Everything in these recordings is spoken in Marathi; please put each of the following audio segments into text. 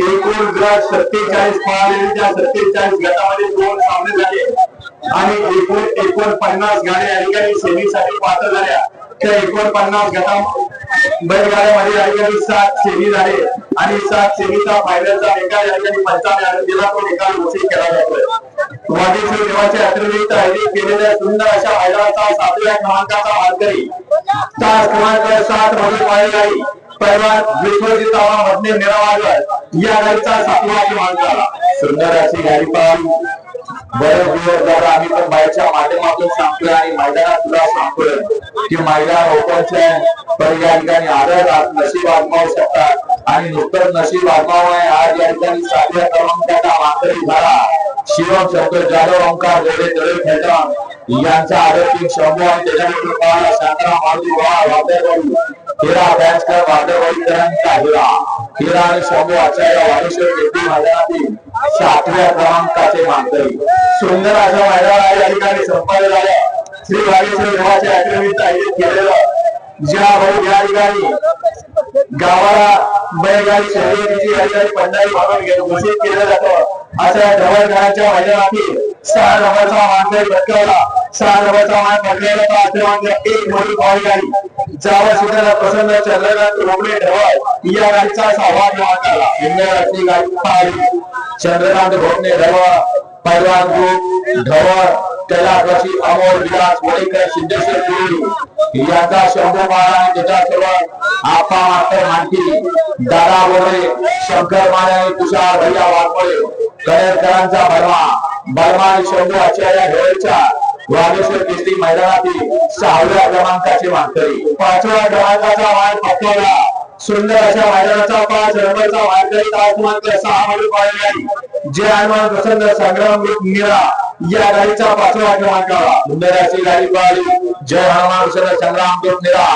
एकूण गट सत्तेचाळीस पळालेल्या सत्तेचाळीस गटामध्ये दोन सामने झाले आणि एकूण एकोणपन्नास गाड्या या ठिकाणी सेमीसाठी पात्र झाल्या त्या एकोणपन्नास गटा बैलगाड्यामध्ये या ठिकाणी सात सेमी झाले आणि सात सेमीचा फायनलचा निकाल या ठिकाणी पंचावन्न आनंद दिला तो निकाल घोषित केला जातोय. वाटेश्वर देवाच्या यात्रेनिमित्त आयोजित केलेल्या सुंदर अशा मैदानाचा सातव्या क्रमांकाचा मानकरी तास क्रमांक सात मध्ये पाहिली गाडी विश्वजित या सातवा क्रमांक आला सुंदर अशी गाडी दिवस आम्ही पण बाहेरच्या माध्यमातून सांगतोय आणि मैदानात सुद्धा सांगतोय की मैदान ओपनचे पण या ठिकाणी आदर नशीब आजमावू शकतात. आणि नुकतंच नशीब आजमावणे आज या ठिकाणी सातव्या क्रमांकाचा मानकरी झाला. शिवम शब्द जाधव ओंकार जोडे तळे खेळतान. यांचा आरोपी शंभू आणि त्याच्यानंतर पाहला मारुती वा वाद्यावाडी हिरा अभ्यासकर वाद्यावाडीकरांचा हिरा हिरा आणि स्वामी आचार्य वाडेश्वर रेड्डी मैदानातील सातव्या क्रमांकाचे मानकरी. सुंदर अशा मैदानाला या ठिकाणी संपन्न झालं श्री वाडेश्वर देवाच्या यात्रेनिमित्त आयोजित केलेलं ज्या भाऊ या ठिकाणी गावाला बैलगाडी शर्यतीची या ठिकाणी पंढरी म्हणून घोषित केलं जातं अशा ढवळकरांच्या मैदानातील सहा नंबरचा मानकरी पटकावला. सहा नंबरचा मान पटकावला. तो क्रमांक एक मोठी बैलगाडी जावा सुद्धा प्रसन्न चंद्रकांत रोबले ढवळ या गाडीचा सहावा क्रमांक आला. गाडी पाहिली चंद्रकांत भोगणे ढवळ पैलवान ग्रुप ढवळ कैलासवासी अमोल विकास वडेकर सिद्धेश्वर पुरी यांचा शंभू महाराज त्याच्यासोबत आपा मास्तर मानकी दादा बोरे शंकर माने आणि तुषार भैया वाघमोळे करेरकरांचा भरमा भरमा आणि शंभू आचार्य ढवळच्या वागेश्वर केसरी मैदानातील सहाव्या क्रमांकाचे मानकरी. पाचव्या क्रमांकाचा मान पटकवला सुंदर अशा मैदानाचा पाच रंगाचा मानकरी तास क्रमांक सहा मध्ये पाहिली जे हनुमान प्रसन्न संग्राम ग्रुप निरा या गाडीचा पाचवा क्रमांकाला सुंदर अशी गाडी पाहिली जय हनुमान प्रसन्न संग्राम ग्रुप निरा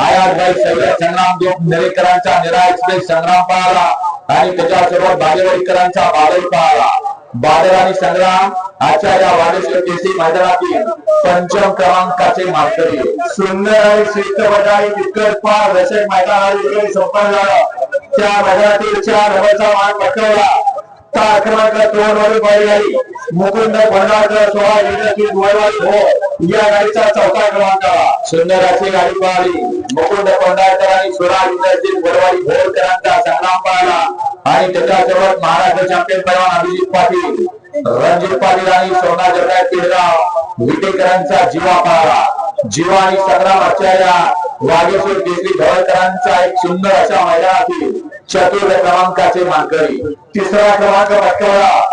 आयात भाई सगळ्या संग्राम ग्रुप नेरेकरांचा निरा एक्सप्रेस संग्राम पाहिला आणि त्याच्यासोबत बालेवाडीकरांचा बादल पाहिला बादल आणि संग्राम आजच्या वाडेश्वर केसी मैदानातील पंचम क्रमांकाचे मास्टरी सुंदर आणि श्रेष्ठ आणि तितकंच पार रसक मैदान संपन्न झाला. त्या मैदानातील चार नंबरचा मान पटकवला. क्रमांक दोन मुकुंद भंडारकर सोळा हो या गाडीचा चौथा क्रमांक सुंदर अशी गाडी मुकुंद भंडारकर आणि सोळा भोरकरांचा हो संग्राम आणि त्याच्यासोबत महाराष्ट्र चॅम्पियन पैलवान अभिजित पाटील. रणजित पाटील आणि सोना जगन्नाथ किडगाव विटेकरांचा जीवा जीवा आणि संग्राम आचार्य वागेश्वर केसरी ढवळकरांचा एक सुंदर अशा मैदानातील चतुर्थ क्रमांकाचे मानकरी तिसरा क्रमांक पटकावला.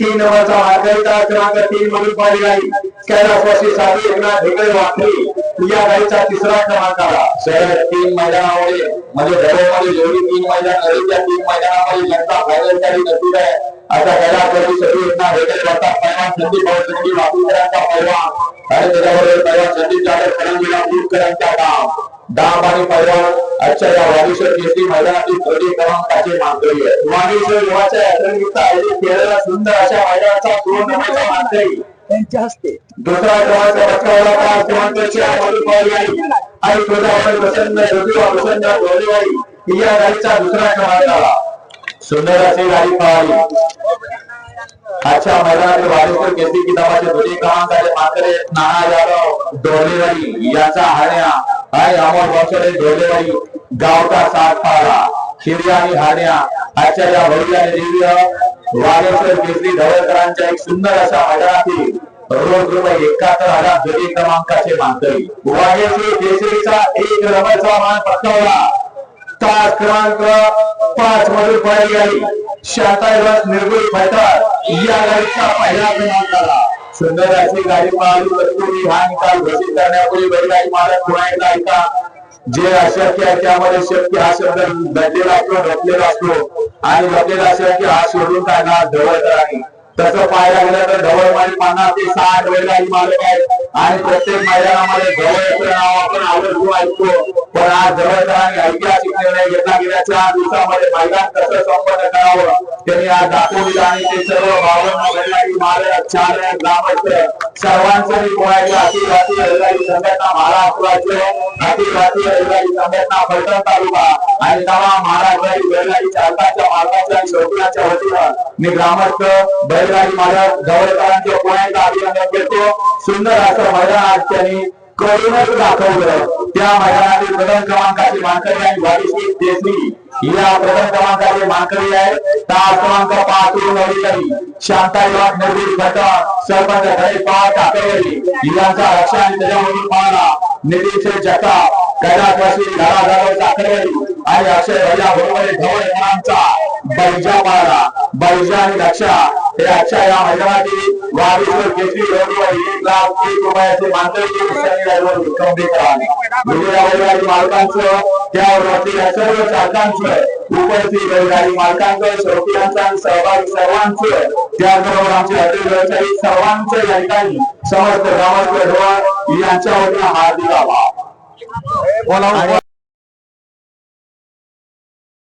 तीन नंबरचा आघाडीचा क्रमांक तीन मधून पाहिली गाडी कैलासवासी साधी एकनाथ ढेकळे वाकरी या गाडीचा तिसरा क्रमांक आला. सर तीन मैदानामध्ये म्हणजे ढवळमध्ये जेवढी तीन मैदान झाली त्या तीन मैदानामध्ये जनता फायनलसाठी नसीब आहे. आता कैलासवासी सगळी एकनाथ ढेकळे वाटतात पैलवान संदीप भाऊ वाकुकरांचा पैलवान आणि त्याच्याबरोबर पैलवान संदीप जाधव फडणवीला बुटकरांचा काम डाब आणि पैलवान आजच्या या वागेश्वर केसरी मैदानातील तृतीय क्रमांकाचे मानकरी आहे. वागेश्वर देवाच्या यात्रेनिमित्त आयोजित केलेला सुंदर अशा मैदानाचा दोन नंबरचा मानकरी त्यांच्या हस्ते. दुसरा क्रमांक पटकावला क्रमांकाची अमोल पावलाई आणि तुझ्यावर प्रसन्न ज्योतिबा प्रसन्न डोलेवाडी या गाडीचा दुसरा क्रमांक आला. सुंदर अशी गाडी पाहिली. अच्छा मैदानातील वाडेश्वर केसरी किताबाचे दुसरे क्रमांकाचे मात्र नाना यादव डोलेवाडी याचा हाण्या. आणि अमोल वंशरे डोलेवाडी गावचा सात शिर्या आणि हाण्या आजच्या या भव्य दिव्य वाडेश्वर केसरी ढवळकरांच्या एक सुंदर अशा मैदानातील रोज रुपये एकाहत्तर हजार द्वितीय क्रमांकाचे मानकरी. वाघेश्वर केसरीचा एक रबरचा मान पटकावला. तास क्रमांक पाच मधून पळाली गाडी. शांताईवास निर्गुण फायटर या गाडीचा पहिला क्रमांक आला. सुंदर अशी गाडी पळाली तत्पूर्वी हा निकाल घोषित करण्यापूर्वी बैलगाडी मालक पुन्हा एकदा ऐका जे अशक्य आहे त्यामध्ये शक्य हा शब्द दडलेला असतो ढकलेला असतो. आणि ढकलेला शक्य हा सोडून काढणार ढवळकरांनी तसं पाहायला गेलं तर जवळपास पन्नास ते साठ बैलगाडी मालक आहेत. आणि प्रत्येक मैदानामध्ये जवळचं नाव आपण आवडतो ऐकतो. पण आज ढवळकरांनी ऐतिहासिक निर्णय घेतला गेल्या चार दिवसामध्ये मैदान कसं संपन्न करावं त्यांनी आज दाखवलेलं आणि ते सर्व बावन्न बैलगाडी मालक चालक ग्रामस्थ सर्वांचं कोणाच्या अखिल भारतीय बैलगाडी संघटना महाराष्ट्र राज्य अखिल बैलगाडी संघटना फलटण तालुका. आणि तमाम महाराष्ट्रातील बैलगाडी चालकाच्या मालकाच्या आणि शौकीनाच्या वतीनं मी ग्रामस्थ बैलगाडी मालक जवळकरांचे पुण्याचा अभिनंदन करतो. सुंदर असं मैदान आज त्यांनी करूनच दाखवलं. त्या मैदानातील प्रथम क्रमांकाची मानकरी आणि भाग्यश्री देसरी या प्रथम क्रमांकाचे मानकरी आहे तास क्रमांक पाच वरून अधिकारी शांतायुवाक निर्भीड घटक सरपंच हरे पवार टाकेवाडी यांचा रक्षा आणि त्याच्यामधून पाहणा. निधीचे जगताप. कैलासवासी धारा जाधव आणि अक्षय भैया बरोबर धवळ यांचा बैजा बैजा आणि रक्षा हे अक्षा या मैदानातील केसरी रोडवर एक लाख एक रुपयाचे मानकरी बैलगाडी मालकांचं त्यावरती सर्व चालकांचं उपस्थित बैलगाडी मालकांचं सहभागी सर्वांचं. त्याचबरोबर आमचे हॉटेल व्यावसायिक सर्वांचं या ठिकाणी समस्त ग्रामस्थ यांच्या वतीनं हार्दिक आभार 我老我。